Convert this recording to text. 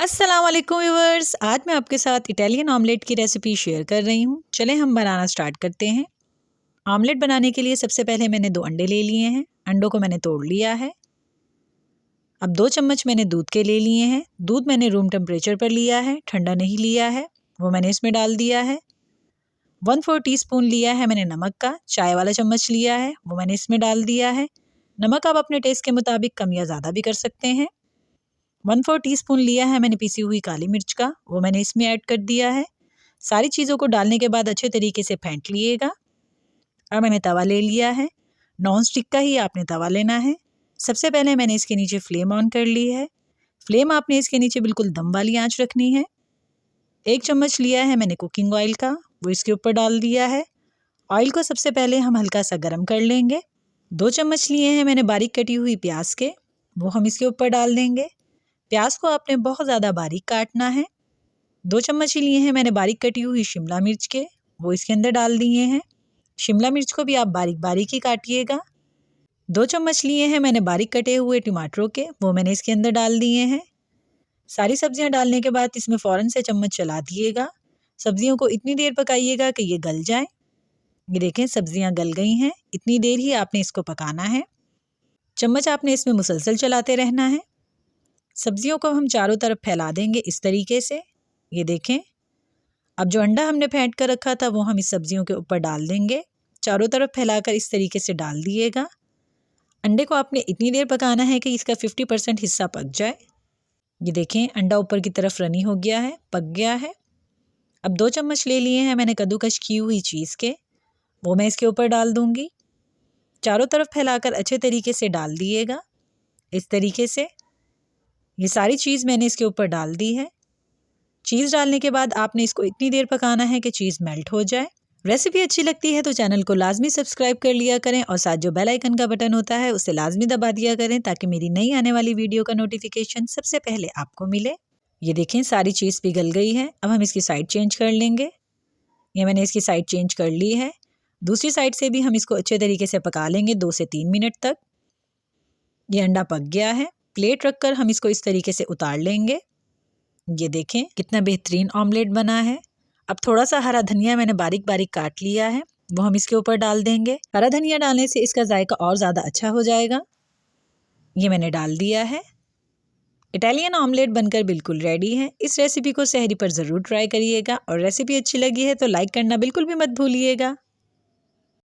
अस्सलाम वालेकुम व्यूवर्स आज मैं आपके साथ इटालियन ऑमलेट की रेसिपी शेयर कर रही हूँ। चलें हम बनाना स्टार्ट करते हैं। ऑमलेट बनाने के लिए सबसे पहले मैंने दो अंडे ले लिए हैं। अंडों को मैंने तोड़ लिया है। अब दो चम्मच मैंने दूध के ले लिए हैं। दूध मैंने रूम टेम्परेचर पर लिया है, ठंडा नहीं लिया है, वो मैंने इसमें डाल दिया है। वन फोर टी स्पून लिया है मैंने नमक का, चाय वाला चम्मच लिया है, वो मैंने इसमें डाल दिया है। नमक आप अपने टेस्ट के मुताबिक कम या ज़्यादा भी कर सकते हैं। वन फोर टीस्पून लिया है मैंने पीसी हुई काली मिर्च का, वो मैंने इसमें ऐड कर दिया है। सारी चीज़ों को डालने के बाद अच्छे तरीके से फेंट लिएगा। अब मैंने तवा ले लिया है। नॉन स्टिक का ही आपने तवा लेना है। सबसे पहले मैंने इसके नीचे फ्लेम ऑन कर ली है। फ्लेम आपने इसके नीचे बिल्कुल दम वाली आँच रखनी है। एक चम्मच लिया है मैंने कुकिंग ऑयल का, वो इसके ऊपर डाल दिया है। ऑयल को सबसे पहले हम हल्का सा गर्म कर लेंगे। दो चम्मच लिए हैं मैंने बारीक कटी हुई प्याज के, वो हम इसके ऊपर डाल देंगे। प्याज को आपने बहुत ज़्यादा बारीक काटना है। दो चम्मच ही लिए हैं मैंने बारीक कटी हुई शिमला मिर्च के, वो इसके अंदर डाल दिए हैं। शिमला मिर्च को भी आप बारीक बारीक ही काटिएगा। दो चम्मच लिए हैं मैंने बारीक कटे हुए टमाटरों के, वो मैंने इसके अंदर डाल दिए हैं। सारी सब्ज़ियाँ डालने के बाद इसमें फ़ौरन से चम्मच चला दिएगा। सब्जियों को इतनी देर पकाइएगा कि ये गल जाए। ये देखें, सब्ज़ियाँ गल गई हैं, इतनी देर ही आपने इसको पकाना है। चम्मच आपने इसमें मुसलसल चलाते रहना है। सब्जियों को हम चारों तरफ़ फैला देंगे इस तरीके से। ये देखें। अब जो अंडा हमने फेंट कर रखा था, वो हम इस सब्जियों के ऊपर डाल देंगे। चारों तरफ़ फैलाकर इस तरीके से डाल दिएगा। अंडे को आपने इतनी देर पकाना है कि इसका फिफ्टी परसेंट हिस्सा पक जाए। ये देखें, अंडा ऊपर की तरफ़ रनी हो गया है, पक गया है। अब दो चम्मच ले लिए हैं मैंने कद्दूकश की हुई चीज़ के। वो मैं इसके ऊपर डाल दूँगी। चारों तरफ़ फैलाकर अच्छे तरीके से डाल दिएगा। इस तरीके से। ये सारी चीज़ मैंने इसके ऊपर डाल दी है। चीज़ डालने के बाद आपने इसको इतनी देर पकाना है कि चीज़ मेल्ट हो जाए। रेसिपी अच्छी लगती है तो चैनल को लाजमी सब्सक्राइब कर लिया करें और साथ जो बेल आइकन का बटन होता है उसे लाजमी दबा दिया करें ताकि मेरी नई आने वाली वीडियो का नोटिफिकेशन सबसे पहले आपको मिले। ये देखें सारी चीज़ पिघल गई है। अब हम इसकी साइड चेंज कर लेंगे। ये मैंने इसकी साइड चेंज कर ली है। दूसरी साइड से भी हम इसको अच्छे तरीके से पका लेंगे दो से तीन मिनट तक। ये अंडा पक गया है। प्लेट रखकर हम इसको इस तरीके से उतार लेंगे। ये देखें, कितना बेहतरीन ऑमलेट बना है। अब थोड़ा सा हरा धनिया मैंने बारीक बारीक काट लिया है, वो हम इसके ऊपर डाल देंगे। हरा धनिया डालने से इसका जायका और ज़्यादा अच्छा हो जाएगा। ये मैंने डाल दिया है। इटालियन ऑमलेट बनकर बिल्कुल रेडी है। इस रेसिपी को सहरी पर ज़रूर ट्राई करिएगा और रेसिपी अच्छी लगी है तो लाइक करना बिल्कुल भी मत भूलिएगा।